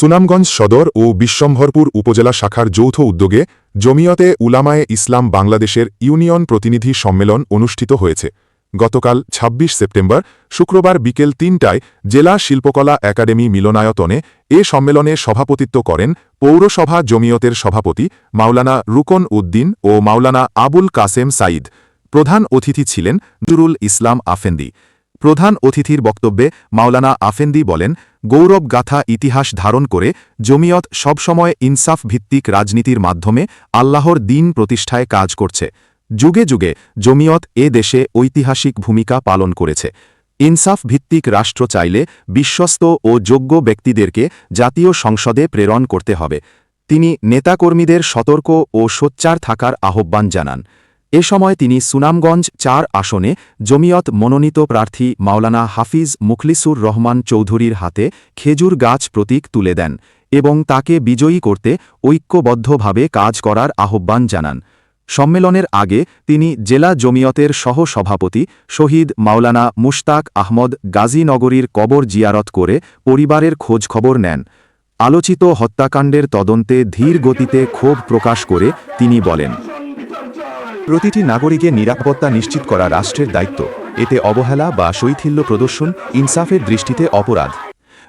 সুনামগঞ্জ সদর ও বিশ্বম্ভরপুর উপজেলা শাখার যৌথ উদ্যোগে জমিয়তে উলামায়ে ইসলাম বাংলাদেশের ইউনিয়ন প্রতিনিধি সম্মেলন অনুষ্ঠিত হয়েছে। গতকাল ২৬ সেপ্টেম্বর শুক্রবার বিকেল তিনটায় জেলা শিল্পকলা একাডেমি মিলনায়তনে এ সম্মেলনে সভাপতিত্ব করেন পৌরসভা জমিয়তের সভাপতি মাওলানা রুকন উদ্দিন ও মাওলানা আবুল কাসেম সাইদ প্রধান অতিথি ছিলেন নুরুল ইসলাম আফেন্দি। প্রধান অতিথির বক্তব্যে মাওলানা আফেন্দি বলেন, গৌরব গাথা ইতিহাস ধারণ করে জমিয়ত সবসময় ইনসাফ ভিত্তিক রাজনীতির মাধ্যমে আল্লাহর দিন প্রতিষ্ঠায় কাজ করছে। যুগে যুগে জমিয়ত এ দেশে ঐতিহাসিক ভূমিকা পালন করেছে। ইনসাফ ভিত্তিক রাষ্ট্র চাইলে বিশ্বস্ত ও যোগ্য ব্যক্তিদেরকে জাতীয় সংসদে প্রেরণ করতে হবে। তিনি নেতাকর্মীদের সতর্ক ও সোচ্চার থাকার আহ্বান জানান। এ সময় তিনি সুনামগঞ্জ চার আসনে জমিয়ত মনোনীত প্রার্থী মাওলানা হাফিজ মুখলিসুর রহমান চৌধুরীর হাতে খেজুর গাছ প্রতীক তুলে দেন এবং তাকে বিজয়ী করতে ঐক্যবদ্ধভাবে কাজ করার আহ্বান জানান। সম্মেলনের আগে তিনি জেলা জমিয়তের সহ-সভাপতি শহীদ মাওলানা মুশতাক আহমদ গাজীনগরীর কবর জিয়ারত করে পরিবারের খোঁজখবর নেন। আলোচিত হত্যাকাণ্ডের তদন্তে ধীর গতিতে ক্ষোভ প্রকাশ করে তিনি বলেন প্রতিটি নাগরিকের নিরাপত্তা নিশ্চিত করা রাষ্ট্রের দায়িত্ব। এতে অবহেলা বা শৈথিল্য প্রদর্শন, ইনসাফের দৃষ্টিতে অপরাধ।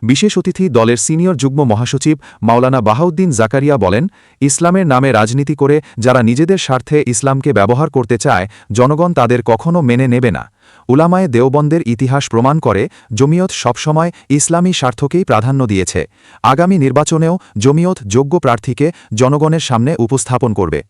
বিশেষ অতিথি দলের সিনিয়র যুগ্ম মহাসচিব মাওলানা বাহাউদ্দিন জাকারিয়া বলেন, ইসলামের নামে রাজনীতি করে যারা নিজেদের স্বার্থে ইসলামকে ব্যবহার করতে চায়, জনগণ তাদের কখনও মেনে নেবে না। উলামায়ে দেওবন্দের ইতিহাস প্রমাণ করে, জমিয়ত সবসময় ইসলামী স্বার্থকেই প্রাধান্য দিয়েছে। আগামী নির্বাচনেও জমিয়ত যোগ্য প্রার্থীকে জনগণের সামনে উপস্থাপন করবে।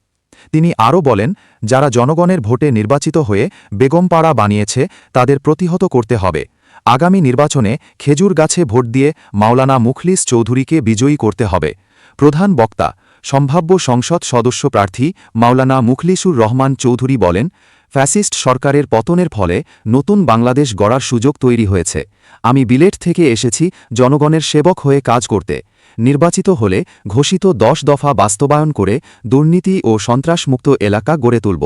তিনি আরও বলেন, যারা জনগণের ভোটে নির্বাচিত হয়ে বেগমপাড়া বানিয়েছে, তাদের প্রতিহত করতে হবে। আগামী নির্বাচনে খেজুর গাছে ভোট দিয়ে মাওলানা মুখলিস চৌধুরীকে বিজয়ী করতে হবে। প্রধান বক্তা, সম্ভাব্য সংসদ সদস্য প্রার্থী মাওলানা মুখলিসুর রহমান চৌধুরী বলেন, ফ্যাসিস্ট সরকারের পতনের ফলে নতুন বাংলাদেশ গড়ার সুযোগ তৈরি হয়েছে। আমি বিলেট থেকে এসেছি জনগণের সেবক হয়ে কাজ করতে। নির্বাচিত হলে ঘোষিত দশ দফা বাস্তবায়ন করে দুর্নীতি ও সন্ত্রাসমুক্ত এলাকা গড়ে তুলব।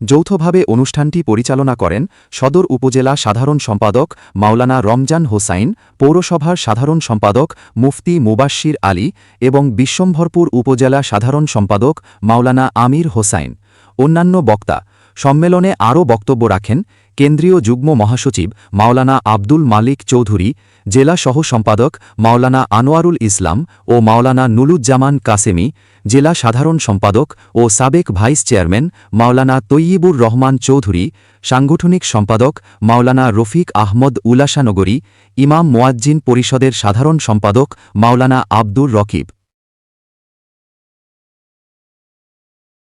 যৌথভাবে অনুষ্ঠানটি পরিচালনা করেন সদর উপজেলা সাধারণ সম্পাদক মাওলানা রমজান হোসাইন, পৌরসভার সাধারণ সম্পাদক মুফতি মুবাশির আলী এবং বিশ্বম্ভরপুর উপজেলা সাধারণ সম্পাদক মাওলানা আমির হোসাইন। অন্যান্য বক্তা সম্মেলনে আরও বক্তব্য রাখেন কেন্দ্রীয় যুগ্ম মহাসচিব মাওলানা আব্দুল মালিক চৌধুরী, জেলা সহ সম্পাদক মাওলানা আনোয়ারুল ইসলাম ও মাওলানা নুলুজ্জামান কাসেমি, জেলা সাধারণ সম্পাদক ও সাবেক ভাইস চেয়ারম্যান মাওলানা তৈয়িবুর রহমান চৌধুরী, সাংগঠনিক সম্পাদক মাওলানা রফিক আহমদ উলাসানগরী, ইমাম মোয়াজ্জিন পরিষদের সাধারণ সম্পাদক মাওলানা আব্দুর রকিব।